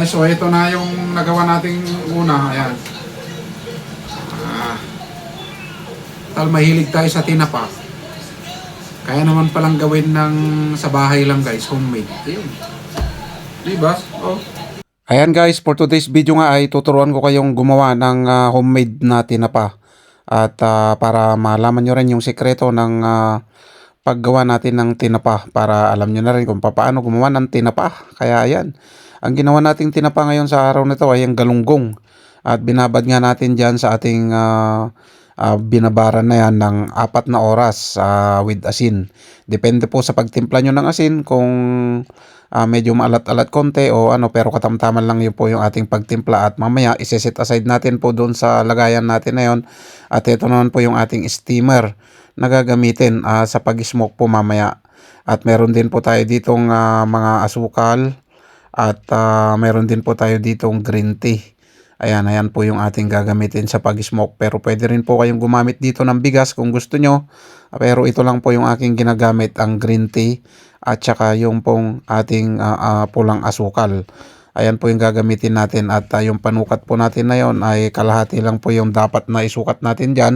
Ay, so ito na yung nagawa nating una. Ayan. Ah. Tal mahilig tayo sa tinapa. Kaya naman palang gawin ng sa bahay lang guys, homemade. Ayun. Diba? Oh. Ayan guys, for today's video nga ay tuturuan ko kayong gumawa ng ah, homemade na tinapa. At ah, para malaman nyo rin yung sekreto ng ah, paggawa natin ng tinapa para alam nyo na rin kung paano gumawa ng tinapa. Kaya ayan, ang ginawa nating tinapa ngayon sa araw na ito ay ang galunggong. At binabad nga natin dyan sa ating ah, ah, binabaran na yan ng apat na oras ah, with asin. Depende po sa pagtimpla nyo ng asin kung ah, medyo maalat-alat konti o ano pero katamtaman lang yun po yung ating pagtimpla at mamaya iseset aside natin po doon sa lagayan natin na yun at ito naman po yung ating steamer na gagamitin ah, sa pag-smoke po mamaya at meron din po tayo ditong ah, mga asukal at ah, meron din po tayo ditong green tea Ayan, ayan po yung ating gagamitin sa pag-smoke. Pero pwede rin po kayong gumamit dito ng bigas kung gusto nyo. Pero ito lang po yung aking ginagamit, ang green tea at saka yung pong ating ah, ah, pulang asukal. Ayan po yung gagamitin natin at ah, yung panukat po natin na yon ay kalahati lang po yung dapat na isukat natin dyan.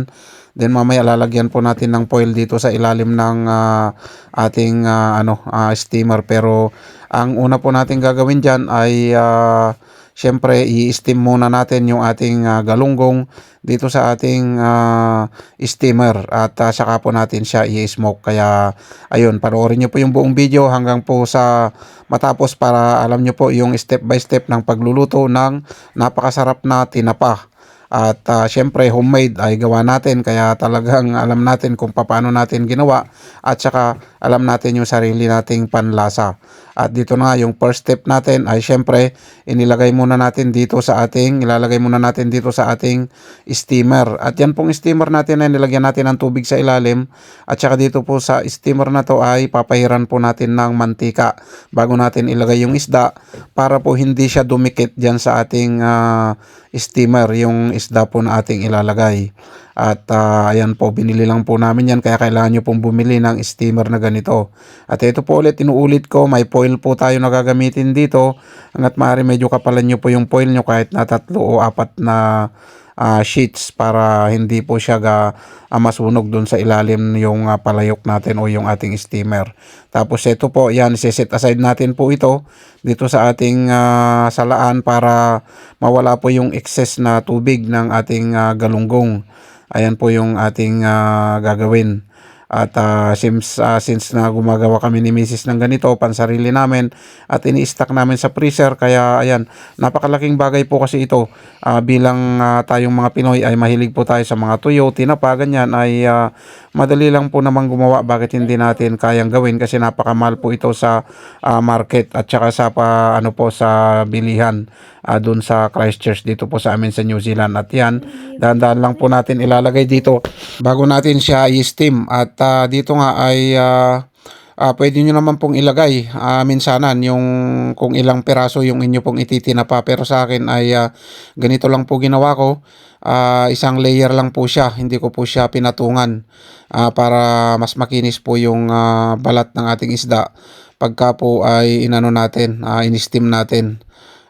Then mamaya lalagyan po natin ng foil dito sa ilalim ng ah, ating ah, ano ah, steamer. Pero ang una po natin gagawin dyan ay ah, Siyempre, i-steam muna natin yung ating ah, galunggong dito sa ating ah, steamer at ah, saka po natin siya i-smoke. Kaya ayun, panoorin nyo po yung buong video hanggang po sa matapos para alam nyo po yung step by step ng pagluluto ng napakasarap na tinapa. At ah, syempre homemade ay gawa natin kaya talagang alam natin kung paano natin ginawa at saka alam natin yung sarili nating panlasa. At dito na yung first step natin ay syempre inilagay muna natin dito sa ating ilalagay muna natin dito sa ating steamer. At yan pong steamer natin ay nilagyan natin ng tubig sa ilalim at saka dito po sa steamer na to ay papahiran po natin ng mantika bago natin ilagay yung isda para po hindi siya dumikit diyan sa ating ah, steamer yung isda po na ating ilalagay. At ah, ayan po, binili lang po namin yan kaya kailangan nyo pong bumili ng steamer na ganito. At ito po ulit, inuulit ko, may foil po tayo na gagamitin dito. Hanggat maaari medyo kapalan nyo po yung foil nyo kahit na tatlo o apat na ah, sheets para hindi po siya ga, ah, masunog doon sa ilalim yung ah, palayok natin o yung ating steamer. Tapos ito po, yan, set aside natin po ito dito sa ating ah, salaan para mawala po yung excess na tubig ng ating ah, galunggong. Ayan po yung ating ah, gagawin. At ah, since, ah, since na gumagawa kami ni Mrs. ng ganito, pansarili namin at ini-stack namin sa freezer. Kaya ayan, napakalaking bagay po kasi ito. Ah, bilang ah, tayong mga Pinoy ay mahilig po tayo sa mga tuyo, tinapa, ganyan ay ah, madali lang po naman gumawa. Bakit hindi natin kayang gawin? Kasi napakamahal po ito sa ah, market at saka sa pa, ano po sa bilihan uh, doon sa Christchurch dito po sa amin sa New Zealand. At yan, dahan-dahan lang po natin ilalagay dito bago natin siya i-steam. At ah, dito nga ay ah, ah, pwede nyo naman pong ilagay ah, minsanan yung kung ilang peraso yung inyo pong ititinapa. Pero sa akin ay ah, ganito lang po ginawa ko. Ah, isang layer lang po siya. Hindi ko po siya pinatungan ah, para mas makinis po yung ah, balat ng ating isda pagka po ay inano natin, ah, in-steam natin.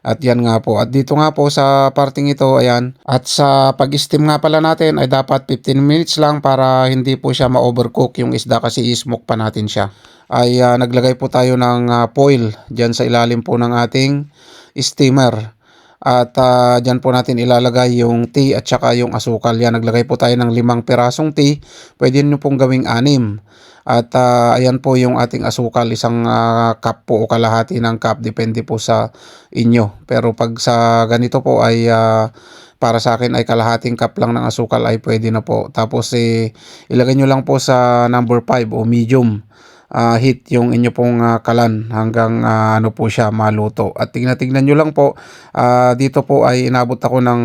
At yan nga po. At dito nga po sa parting ito, ayan. At sa pag-steam nga pala natin ay dapat 15 minutes lang para hindi po siya ma-overcook yung isda kasi i-smoke pa natin siya. Ay ah, naglagay po tayo ng ah, foil dyan sa ilalim po ng ating steamer. At ah, dyan po natin ilalagay yung tea at saka yung asukal. Yan, naglagay po tayo ng limang pirasong tea. Pwede nyo pong gawing anim. At ah, ayan po yung ating asukal, isang ah, cup po o kalahati ng cup, depende po sa inyo. Pero pag sa ganito po ay ah, para sa akin ay kalahating cup lang ng asukal ay pwede na po. Tapos eh, ilagay nyo lang po sa number 5 o medium ah, heat yung inyo pong ah, kalan hanggang ah, ano po siya maluto. At tingnan-tingnan nyo lang po, ah, dito po ay inabot ako ng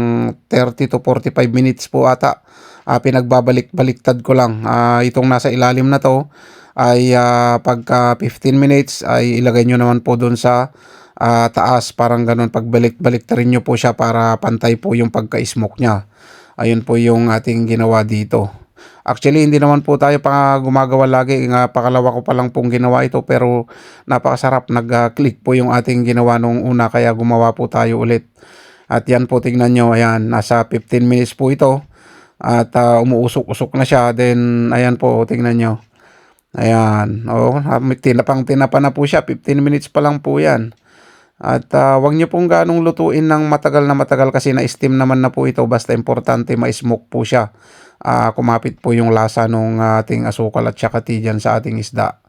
30 to 45 minutes po ata ah, pinagbabalik-baliktad ko lang. Ah, itong nasa ilalim na to ay ah, pagka 15 minutes ay ilagay nyo naman po doon sa ah, taas. Parang ganun. Pagbalik-balik rin nyo po siya para pantay po yung pagka-smoke niya. Ayun po yung ating ginawa dito. Actually, hindi naman po tayo pa gumagawa lagi. Nga pakalawa ko pa lang pong ginawa ito pero napakasarap. Nag-click po yung ating ginawa nung una kaya gumawa po tayo ulit. At yan po tingnan nyo, ayan, nasa 15 minutes po ito. At ah, umuusok-usok na siya. Then, ayan po, tingnan nyo. Ayan, oh, tinapang tinapa na po siya. 15 minutes pa lang po yan. At ah, wag niyo pong ganong lutuin ng matagal na matagal kasi na-steam naman na po ito. Basta importante ma-smoke po siya. Ah, kumapit po yung lasa ng ating asukal at saka dyan sa ating isda.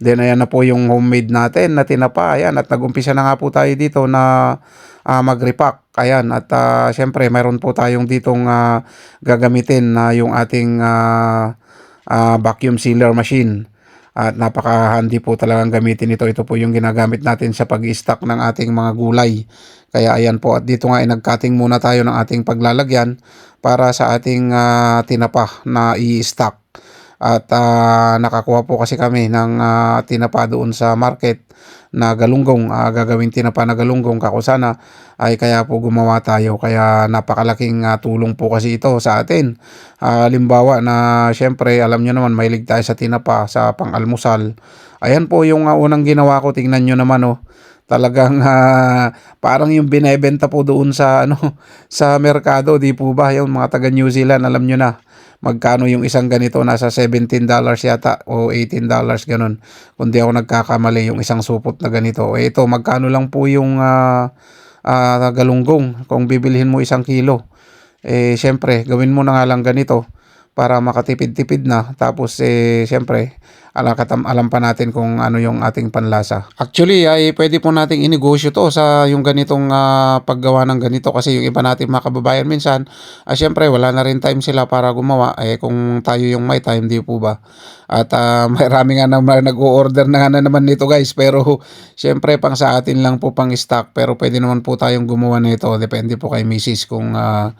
Then ayan na po yung homemade natin na tinapa. Ayan at nag-umpisa na nga po tayo dito na ah, mag-repack. Ayan at ah, syempre mayroon po tayong ditong ah, gagamitin na yung ating ah, ah, vacuum sealer machine. At napaka-handy po talagang gamitin ito. Ito po yung ginagamit natin sa pag-stock ng ating mga gulay. Kaya ayan po at dito nga ay nag-cutting muna tayo ng ating paglalagyan para sa ating ah, tinapa na i-stock. At ah, nakakuha po kasi kami ng ah, tinapa doon sa market na galunggong, ah, gagawin tinapa na galunggong kakusana ay kaya po gumawa tayo. Kaya napakalaking ah, tulong po kasi ito sa atin. Halimbawa na syempre alam nyo naman mahilig tayo sa tinapa sa pang-almusal. Ayan po yung ah, unang ginawa ko. Tingnan nyo naman oh. Talagang ah, parang yung binebenta po doon sa ano sa merkado, di po ba? Yung mga taga New Zealand, alam nyo na magkano yung isang ganito? Nasa 17 dollars yata o 18 dollars ganun. Kung di ako nagkakamali yung isang supot na ganito. Eh ito magkano lang po yung ah, ah, galunggong kung bibilhin mo isang kilo? Eh syempre gawin mo na nga lang ganito para makatipid-tipid na. Tapos eh syempre alam, katam, alam pa natin kung ano yung ating panlasa. Actually, ay pwede po nating inegosyo to sa yung ganitong ah, paggawa ng ganito kasi yung iba nating mga kababayan minsan, ah, syempre wala na rin time sila para gumawa. Eh kung tayo yung may time, di po ba? At ah, marami nga naman nag-o-order na nga na naman nito guys. Pero syempre pang sa atin lang po pang stock. Pero pwede naman po tayong gumawa nito. Depende po kay misis kung ah,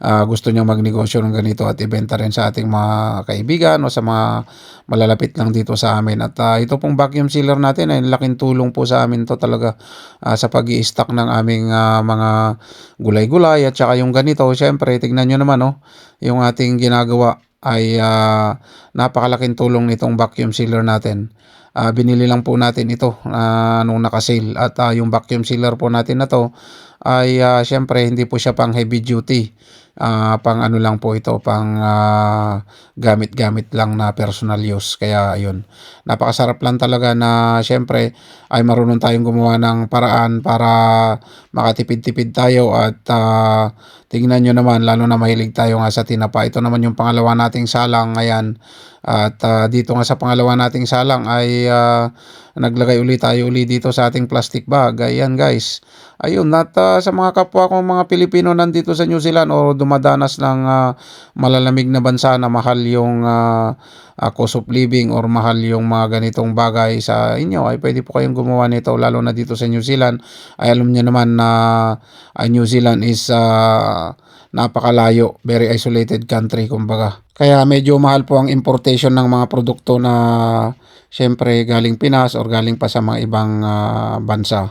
ah, gusto niyang magnegosyo ng ganito at ibenta rin sa ating mga kaibigan o sa mga malalapit lang dito sa amin. At ah, ito pong vacuum sealer natin ay laking tulong po sa amin to talaga ah, sa pag stock ng aming ah, mga gulay-gulay at saka yung ganito. Syempre, tignan nyo naman oh, yung ating ginagawa ay ah, napakalaking tulong nitong vacuum sealer natin. Ah, binili lang po natin ito ah, nung nakasale at ah, yung vacuum sealer po natin na to ay ah, syempre hindi po siya pang heavy duty. Ah, pang ano lang po ito, pang ah, gamit-gamit lang na personal use. Kaya ayun, napakasarap lang talaga na syempre ay marunong tayong gumawa ng paraan para makatipid-tipid tayo at ah, tingnan nyo naman, lalo na mahilig tayo nga sa tinapa. Ito naman yung pangalawa nating salang ngayon. At ah, dito nga sa pangalawa nating salang ay ah, naglagay uli tayo uli dito sa ating plastic bag. Ayan guys. Ayun, at ah, sa mga kapwa kong mga Pilipino nandito sa New Zealand o dumadanas ng ah, malalamig na bansa na mahal yung ah, ah, cost of living or mahal yung mga ganitong bagay sa inyo ay pwede po kayong gumawa nito lalo na dito sa New Zealand. Ay alam niyo naman na ah, New Zealand is ah, napakalayo, very isolated country kumbaga. Kaya medyo mahal po ang importation ng mga produkto na syempre galing Pinas or galing pa sa mga ibang ah, bansa.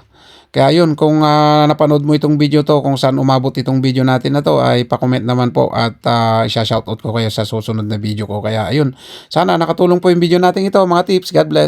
Kaya yun, kung ah, napanood mo itong video to, kung saan umabot itong video natin na to, ay pa-comment naman po at uh, isa-shoutout ko kayo sa susunod na video ko. Kaya ayun, sana nakatulong po yung video natin ito, mga tips. God bless.